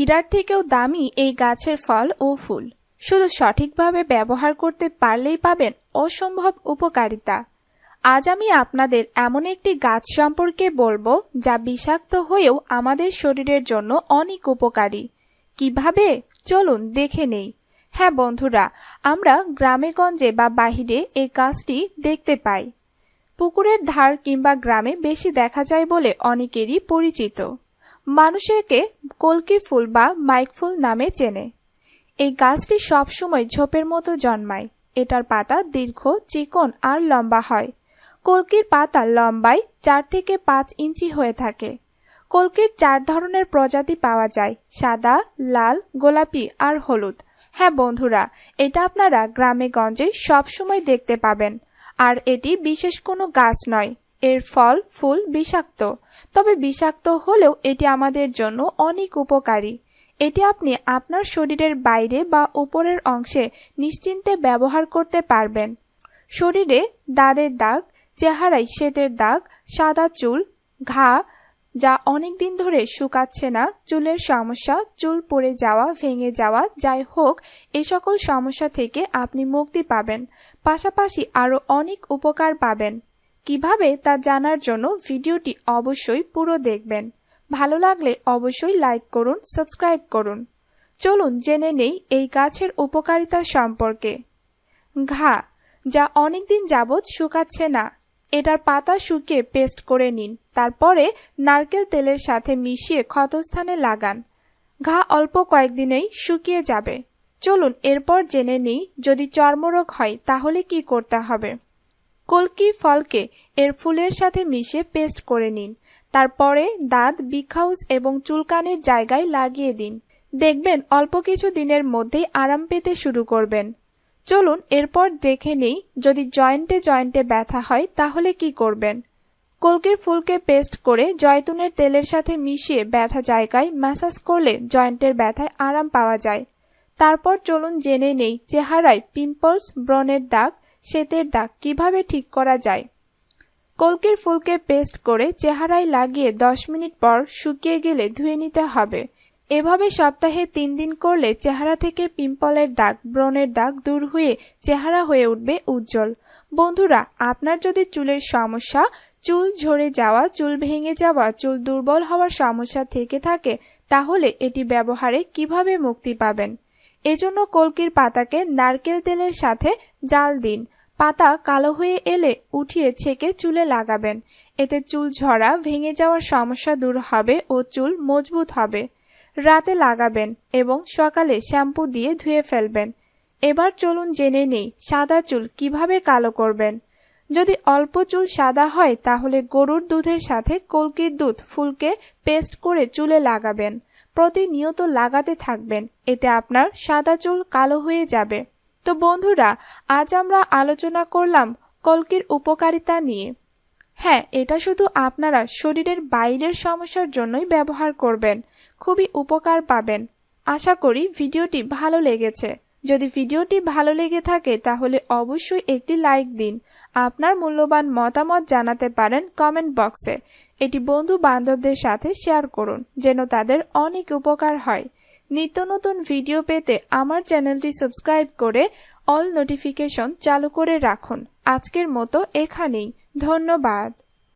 হীরার থেকেও দামি এই গাছের ফল ও ফুল। শুধু সঠিকভাবে ব্যবহার করতে পারলেই পাবেন অসম্ভব উপকারিতা। আজ আমি আপনাদের এমন একটি গাছ সম্পর্কে বলব, যা বিষাক্ত হয়েও আমাদের শরীরের জন্য অনেক উপকারী। কীভাবে? চলুন দেখে নেই। হ্যাঁ বন্ধুরা, আমরা গ্রামেগঞ্জে বা বাহিরে এই গাছটি দেখতে পাই। পুকুরের ধার কিংবা গ্রামে বেশি দেখা যায় বলে অনেকেরই পরিচিত। মানুষ একে কলকি ফুল বা মাইক ফুল নামে চেনে। এই গাছটি সবসময় ঝোপের মতো জন্মায়। এটার পাতা দীর্ঘ, চিকন আর লম্বা হয়। কলকির পাতা লম্বায় চার থেকে পাঁচ ইঞ্চি হয়ে থাকে। কলকির চার ধরনের প্রজাতি পাওয়া যায়, সাদা, লাল, গোলাপি আর হলুদ। হ্যাঁ বন্ধুরা, এটা আপনারা গ্রামে গঞ্জে সবসময় দেখতে পাবেন। আর এটি বিশেষ কোনো গাছ নয়। এর ফল, ফুল বিষাক্ত। তবে বিষাক্ত হলেও এটি আমাদের জন্য অনেক উপকারী। এটি আপনি আপনার শরীরের বাইরে বা উপরের অংশে নিশ্চিন্তে ব্যবহার করতে পারবেন। শরীরে দাঁতের দাগ, চেহারায় শ্বেতের দাগ, সাদা চুল, ঘা, যা অনেক দিন ধরে শুকাচ্ছে না, চুলের সমস্যা, চুল পড়ে যাওয়া, ভেঙে যাওয়া, যাই হোক, এ সকল সমস্যা থেকে আপনি মুক্তি পাবেন। পাশাপাশি আরও অনেক উপকার পাবেন। কীভাবে তা জানার জন্য ভিডিওটি অবশ্যই পুরো দেখবেন। ভালো লাগলে অবশ্যই লাইক করুন, সাবস্ক্রাইব করুন। চলুন জেনে নেই এই গাছের উপকারিতা সম্পর্কে। ঘা, যা অনেকদিন যাবৎ শুকাচ্ছে না, এটার পাতা শুকিয়ে পেস্ট করে নিন, তারপরে নারকেল তেলের সাথে মিশিয়ে ক্ষতস্থানে লাগান। ঘা অল্প কয়েকদিনেই শুকিয়ে যাবে। চলুন এরপর জেনে নিই, যদি চর্মরোগ হয় তাহলে কি করতে হবে? কলকি ফলকে এর ফুলের সাথে মিশে পেস্ট করে নিন। তারপরে দাঁত বিখাউস এবং চুলকানির জায়গায় লাগিয়ে দিন। দেখবেন অল্প কিছু দিনের মধ্যেই আরাম পেতে শুরু করবেন। চলুন এরপর দেখে নেই, যদি জয়েন্টে জয়েন্টে ব্যথা হয় তাহলে কি করবেন? কলকির ফুলকে পেস্ট করে জয়তুনের তেলের সাথে মিশিয়ে ব্যথা জায়গায় ম্যাসাজ করলে জয়েন্টের ব্যথায় আরাম পাওয়া যায়। তারপর চলুন জেনে নেই, চেহারায় পিম্পলস, ব্রণের দাগ শ্বেতের দাগ কীভাবে ঠিক করা যায়? কলকির ফুলকে পেস্ট করে চেহারায় লাগিয়ে দশ মিনিট পর শুকিয়ে গেলে ধুয়ে নিতে হবে। এভাবে সপ্তাহে তিন দিন করলে চেহারা থেকে পিম্পলের দাগ, ব্রণের দাগ দূর হয়ে চেহারা হয়ে উঠবে উজ্জ্বল। বন্ধুরা, আপনার যদি চুলের সমস্যা, চুল ঝরে যাওয়া, চুল ভেঙে যাওয়া, চুল দুর্বল হওয়ার সমস্যা থেকে থাকে, তাহলে এটি ব্যবহারে কীভাবে মুক্তি পাবেন? এজন্য কলকির পাতাকে নারকেল তেলের সাথে জাল দিন। পাতা কালো হয়ে এলে উঠিয়ে ছেঁকে চুলে লাগাবেন। এতে চুল ঝরা, ভেঙে যাওয়ার সমস্যা দূর হবে ও চুল মজবুত হবে। রাতে লাগাবেন এবং সকালে শ্যাম্পু দিয়ে ধুয়ে ফেলবেন। এবার চলুন জেনে নেই সাদা চুল কীভাবে কালো করবেন। যদি অল্প চুল সাদা হয়, তাহলে গরুর দুধের সাথে কলকির দুধ ফুলকে পেস্ট করে চুলে লাগাবেন। প্রতিনিয়ত লাগাতে থাকবেন। এতে আপনার সাদা চুল কালো হয়ে যাবে। তো বন্ধুরা, আজ আমরা আলোচনা করলাম কলকির উপকারিতা নিয়ে। হ্যাঁ এটা শুধু আপনারা শরীরের বাইরের সমস্যার জন্যই ব্যবহার করবেন। খুবই উপকার পাবেন। আশা করি ভিডিওটি ভালো লেগেছে। যদি ভিডিওটি ভালো লেগে থাকে, তাহলে অবশ্যই একটি লাইক দিন। আপনার মূল্যবান মতামত জানাতে পারেন কমেন্ট বক্সে। এটি বন্ধু বান্ধবদের সাথে শেয়ার করুন, যেন তাদের অনেক উপকার হয়। নিত্য নতুন ভিডিও পেতে আমার চ্যানেলটি সাবস্ক্রাইব করে অল নোটিফিকেশন চালু করে রাখুন। আজকের মতো এখানেই। ধন্যবাদ।